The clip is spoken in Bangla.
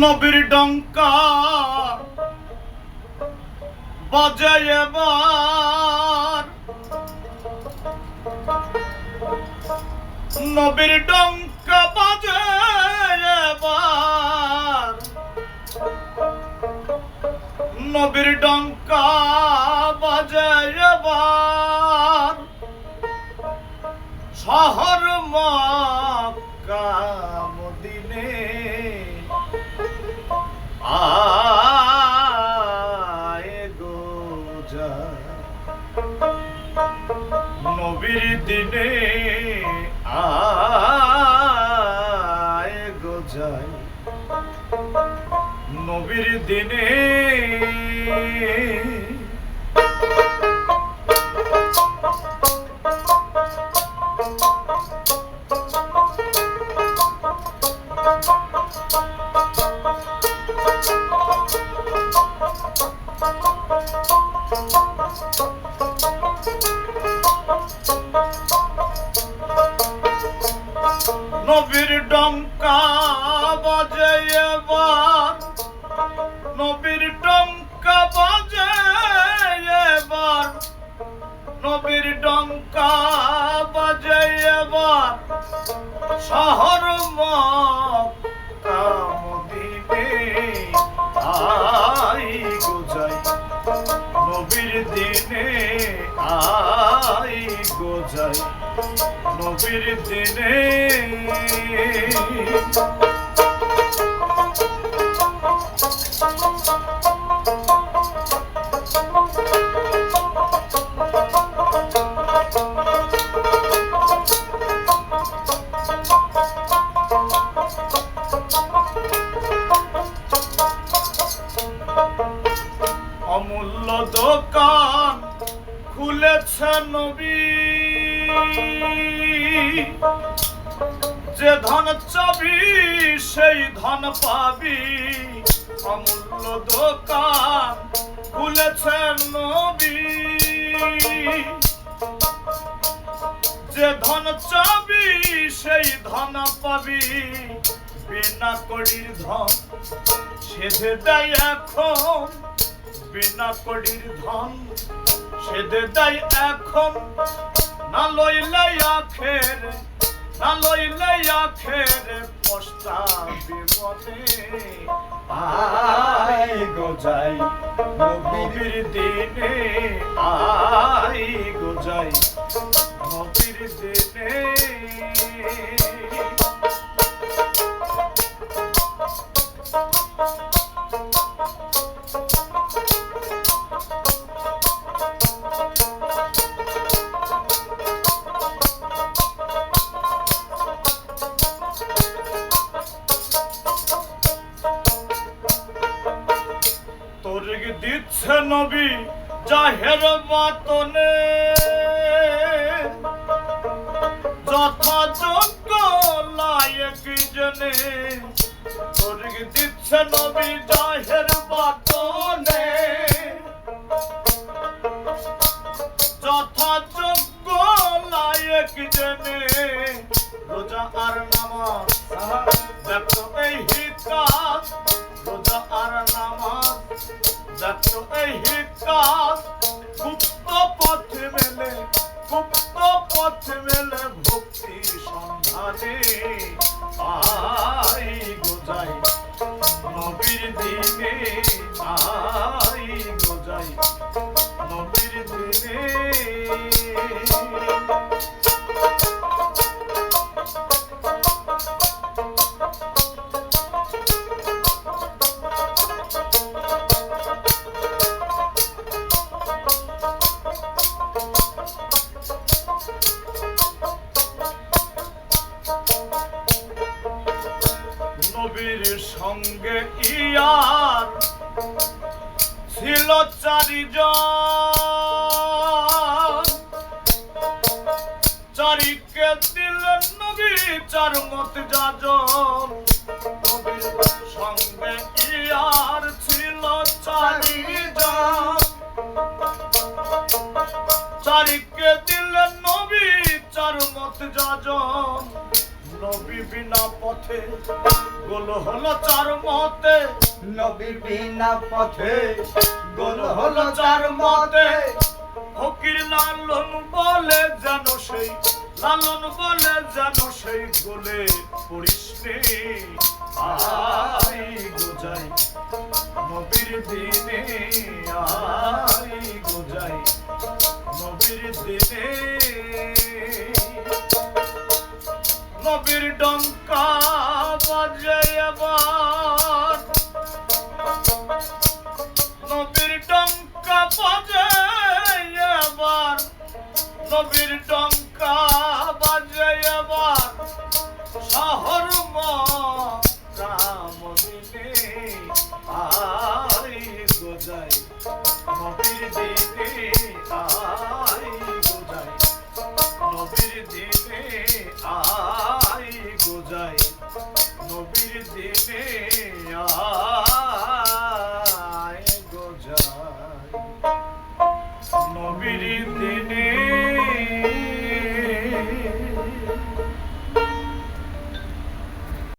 নবীর ডঙ্কা বাজে এবার। নবীর ডঙ্কা বাজে এবার। নবীর ডঙ্কা বাজে এবার। শহর মক্কা মদিনে আয় গো যায় নবীর দিনে আয় গো যায় নবীর দিনে নবীর নবীর দিনে অমূল্য দোকান খুলেছে নবী যে ধন চাবি, সেই ধন পাবি। অমূল্য দোকান খুলেছে নবী। যে ধন চাবি, সেই ধন পাবি। বিনা কড়ির ধন সেধে দেয় এখন। বিনা কড়ির ধন সেধে দেয় এখন। না লইলে আখের, না লইলে আখের পস্তাবি মনে আই গো যাই নবীর দিনে, আই গো যাই নবীর দিনে। তোর দিচ্ছে নবী, জাহের বাতনে। যথাযোগ্য লায়ক জনে তোর দিচ্ছে নবী, জাহের বাতনে। যথাযোগ্য লায়ক জনে রোজা আর নামাজ Pop, pop, pop, pop, নবীর সঙ্গে ইয়ার ছিল চারিজন। চারিকে দিলেন নবী চার মত যাজন। নবীর সঙ্গে ইয়ার ছিল চারিজন। চারিকে দিলেন নবী চার মত যাজন। নবী বিনা পথে গোল হলো চার মতে। নবী বিনা পথে গোল হলো চার মতে। ফকির লালন বলে যেন সেই লালন বলে যেন সেই গোলে পড়িস আই গোজাই নবীর দিনে আই গোজাই নবীর দিনে কবির ডঙ্কা নবীর ডঙ্কা বাজায় নবীর ডঙ্কা বাজায় আবার শহর মদিনে আর গোজাই নবীর দিনে